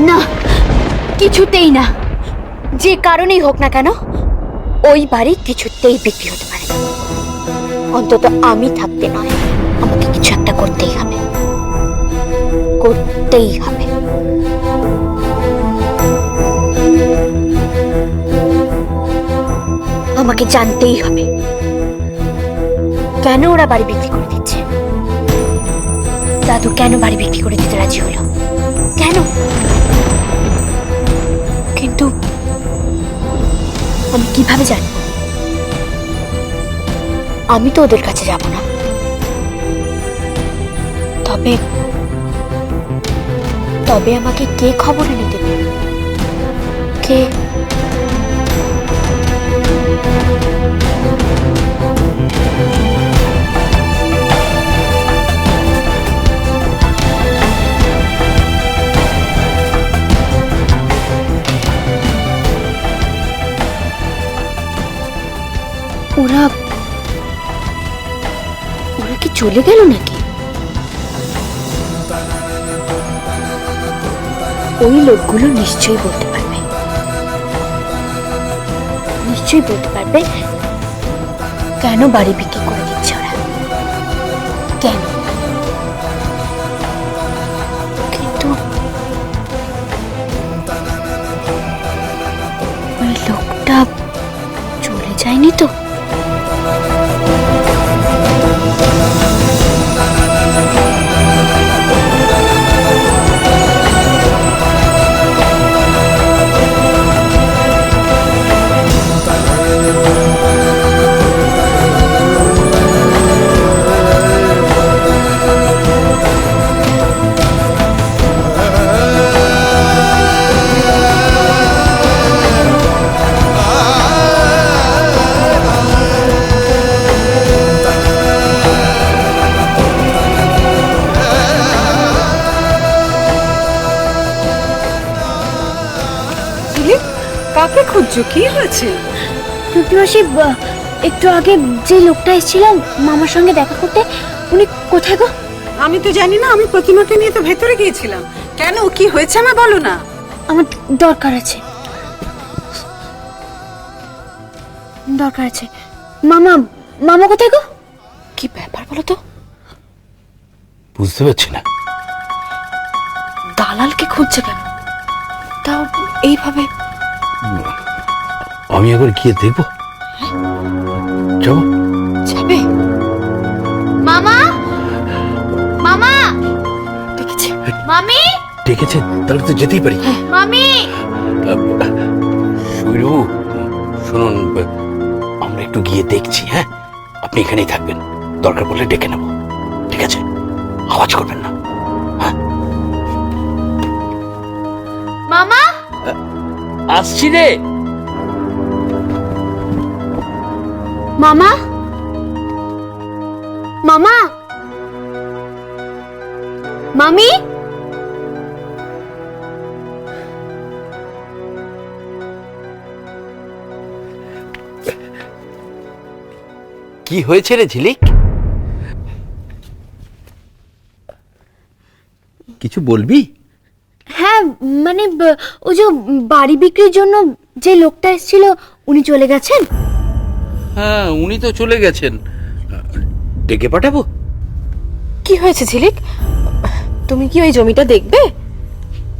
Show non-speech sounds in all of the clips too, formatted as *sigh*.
না, কিছুতেই না। যে কারণেই হোক না কেন, ওই বাড়ি কিছুতেই বিক্রি হতে পারে অন্তত আমি থাকতে নয়, আমাকে কিছু একটা করতেই হবে। করতেই হবে। আমাকে জানতেই হবে। কেন ওরা বাড়ি বিক্রি করে দিচ্ছে? দাদু, কেন বাড়ি বিক্রি করে দিতে রাজি হলো? কেন? কিন্তু আমি কীভাবে জানি? আমি তো ওদের কাছে যাব না। তবে তবে আমাকে কে খবর এনে দেবে কে চলে গেল নাকি? ওই লোকগুলো নিশ্চয়ই বলতে পারবে। নিশ্চয়ই বলতে পারবে কেন বাড়ি বিক্রি কাকে খুঁজছো? কি হয়েছে? প্রতিমাসী একটু আগে যে লোকটা এসেছিল মামার সঙ্গে দেখা করতে উনি কোথায় গো? আমি তো জানি না আমি প্রতিমাকে নিয়ে তো ভেতরে গিয়েছিলাম। কেন? কি হয়েছে আমায় বলো না। আমার দরকার আছে। দরকার আছে। মামা মামা কোথায় গো? কি ব্যাপার বলো তো? বুঝতে পারছি না। দালালকে খুঁজছে কেন? তাও এইভাবে আমি একবার গিয়ে দেখব। যাব যাবে। মামা! মামা! দেখেছি মামি! ডেকেছেন তাহলে তো যেতেই পারি। মামি! সুবিরু শুনুন আমরা একটু গিয়ে দেখছি হ্যাঁ? আপনি এখানেই থাকবেন। দরকার পড়লে ডেকে নেব। ঠিক আছে? আওয়াজ করবেন না। মামা! আসছি রে। মামা? মামা? মামি? কি হয়েছে রে ঝিলিক? কিছু বলবি? হ্যাঁ মানে ব- ওই যে বাড়ি বিক্রির জন্য যে লোকটা এসেছিল উনি চলে গেছেন? হ্যাঁ উনি তো চলে গেছেন। ডেকে পাঠাবো? কি হয়েছে ঝিলিক? তুমি কি ওই জমিটা দেখবে?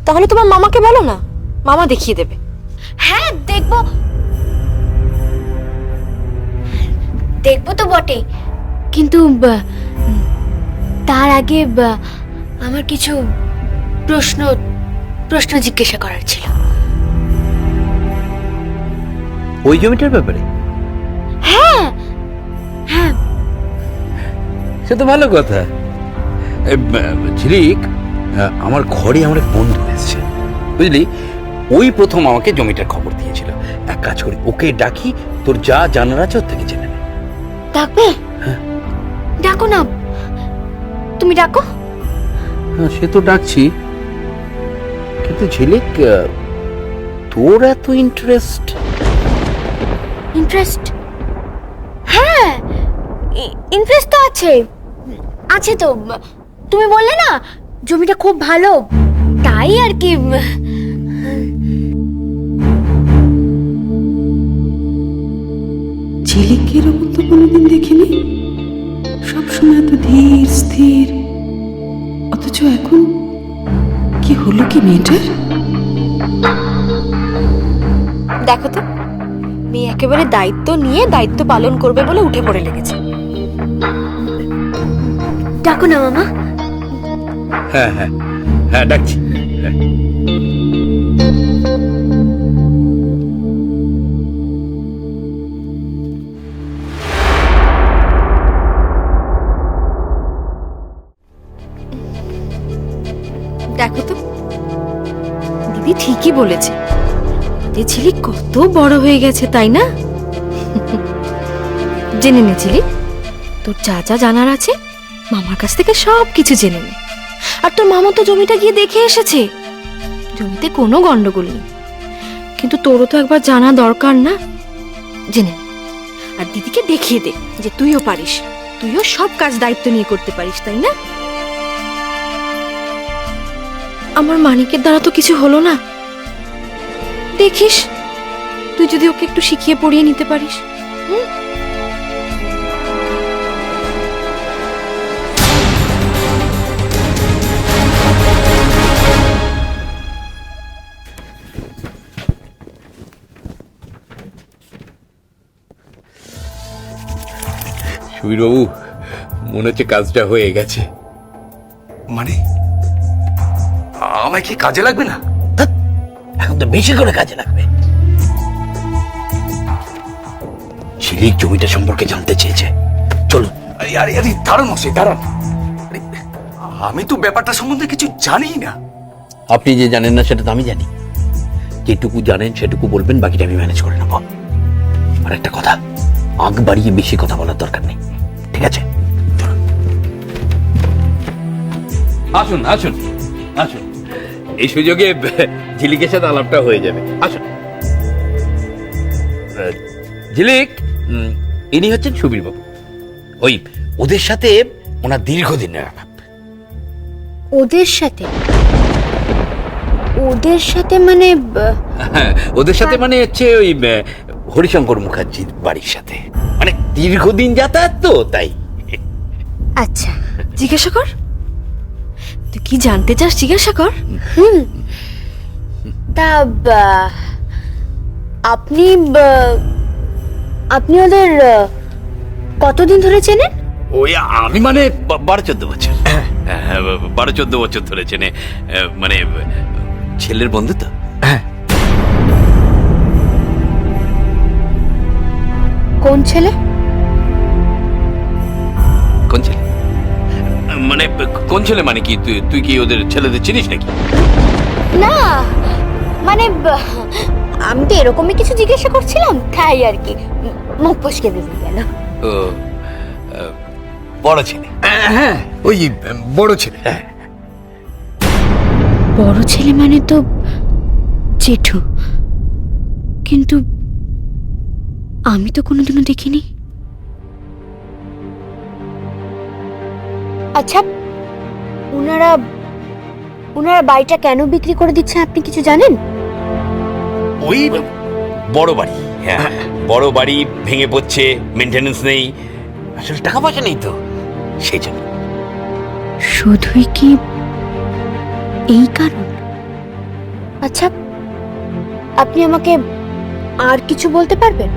তাহলে তোমার মামাকে বলো না। মামা দেখিয়ে দেবে। হ্যাঁ দেখব। দেখব তো বটে। কিন্তু তার আগে আমার কিছু প্রশ্ন প্রশ্ন জিজ্ঞাসা করার ছিল। ওই জমিটার ব্যাপারে? সে তো ভালো কথা। ঝিলিক আমার ঘরে আমার এক বন্ধু এসেছে। বুঝলি ওই প্রথম আমাকে জমিটার খবর দিয়েছিল। এক কাজ করি ওকে ডাকি তোর যা জানার আছে ওর থেকে জেনে। ডাকবে? ডাকো না। তুমি ডাকো। হ্যাঁ সে তো ডাকছি। কিন্তু ঝিলিক তোর এত ইন্টারেস্ট ইন্টারেস্ট হ্যাঁ ইন্টারেস্ট তো আছে। আছে তো। তুমি বললে না জমিটা খুব ভালো। তাই আর কি। ছেলেকে এরকম তো কোনোদিন দেখিনি। সবসময় এত ধীর স্থির। অথচ এখন কি হলো কি মেয়েটার? দেখো তো মেয়ে একেবারে দায়িত্ব নিয়ে দায়িত্ব পালন করবে বলে উঠে পড়ে লেগেছে। ডাকো না মামা। হ্যাঁ হ্যাঁ হ্যাঁ ডাকছি। হ্যাঁ। দেখো তো দিদি ঠিকই বলেছে। যে ছিলি কত বড় হয়ে গেছে তাই না? *laughs* জেনে নেছিলি তোর যা যা জানার আছে মামার কাছ থেকে সব কিছু জেনে নে। আর তোর মামা তো জমিটা গিয়ে দেখে এসেছে। জমিতে কোনো গন্ডগোল নেই। কিন্তু তোরও তো একবার জানা দরকার না। জেনে আর দিদিকে দেখিয়ে দে যে তুইও পারিস। তুইও সব কাজ দায়িত্ব নিয়ে করতে পারিস, তাই না? আমার মানিকের দ্বারা তো কিছু হলো না। দেখিস, তুই যদি ওকে একটু শিখিয়ে পড়িয়ে নিতে পারিস। হুম? সুবীরবাবু মনে হচ্ছে কাজটা হয়ে গেছে। মানে? আমায় কি কাজে লাগবে না? এখন তো বেশি করে কাজে লাগবে। ঝিলিক জমিটা সম্পর্কে জানতে চেয়েছে। চলুন। আরে আরে আরে দাঁড়ান মশাই দাঁড়ান। আমি তো ব্যাপারটা সম্বন্ধে কিছু জানি না। আপনি যে জানেন না সেটা তো আমি জানি। যেটুকু জানেন সেটুকু বলবেন বাকিটা আমি ম্যানেজ করে নেব। আর একটা কথা আগ বাড়িয়ে বেশি কথা বলার দরকার নেই। চলুন। আসুন আসুন আসুন। এই সুযোগে ঝিলিকের সাথে আলাপটা হয়ে যাবে। আসুন। ঝিলিক ইনি হচ্ছেন সুবীর বাবু ওই ওদের সাথে ওনার দীর্ঘদিনের আলাপ। ওদের সাথে? ওদের সাথে মানে হ্যাঁ, ওদের সাথে মানে হচ্ছে ওই হরিশঙ্কর মুখার্জির বাড়ির সাথে। দীর্ঘদিন যাতায়াত তো তাই। আচ্ছা জিজ্ঞাসা কর। তুই কি জানতে চাস জিজ্ঞাসা কর। তা বা- আপনি বা- আপনি ওদের আহ, কতদিন ধরে চেনেন? ওই আমি মানে বা- বারো চোদ্দ বছর। হ্যাঁ, বারো চোদ্দ বছর ধরে চেনে আহ, মানে আহ, ছেলের বন্ধু তো। কোন ছেলে? মানে কোন ছেলে মানে কি? তুই তুই কি ওদের ছেলেদের চিনিস নাকি? না মানে আমি তো এরকমই কিছু জিজ্ঞাসা করছিলাম তাই আর কি। মুখ ফসকে বেরিয়ে গেল ও বড় ছেলে। হ্যাঁ ওই বড় ছেলে। হ্যাঁ। বড় ছেলে মানে তো জেঠু। কিন্তু আমি তো কোনোদিনও দেখিনি। আচ্ছা ওনারা ওনারা বাড়িটা কেন বিক্রি করে দিচ্ছেন আপনি কিছু জানেন? ওই বড় বাড়ি হ্যাঁ। বড় বাড়ি ভেঙে পড়ছে মেনটেনেন্স নেই। আসলে টাকা পয়সা নেই তো সেই জন্য। শুধুই কি এই কারণ? আচ্ছা আপনি আমাকে আর কিছু বলতে পারবেন?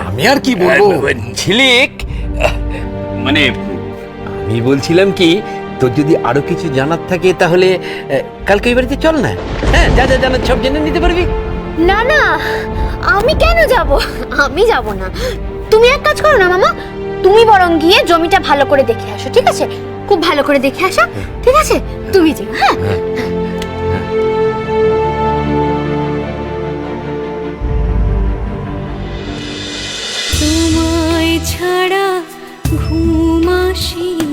আমি আর কি বলব? ঝিলিক মানে আমি বলছিলাম কি তোর যদি আরও কিছু জানার থাকে তাহলে কালকে এবারে বাড়িতে চল না। হ্যাঁ যা যা জানার সব জেনে নিতে পারবি? না না আমি কেন যাব? আমি যাব না। তুমি এক কাজ করো না মামা। তুমি বরং গিয়ে জমিটা ভালো করে দেখে আসো ঠিক আছে? খুব ভালো করে দেখে আসো ঠিক আছে? তুমি যে হ্যাঁ? হ্যাঁ, হ্যাঁ, হ্যাঁ। তোমায় ছাড়া she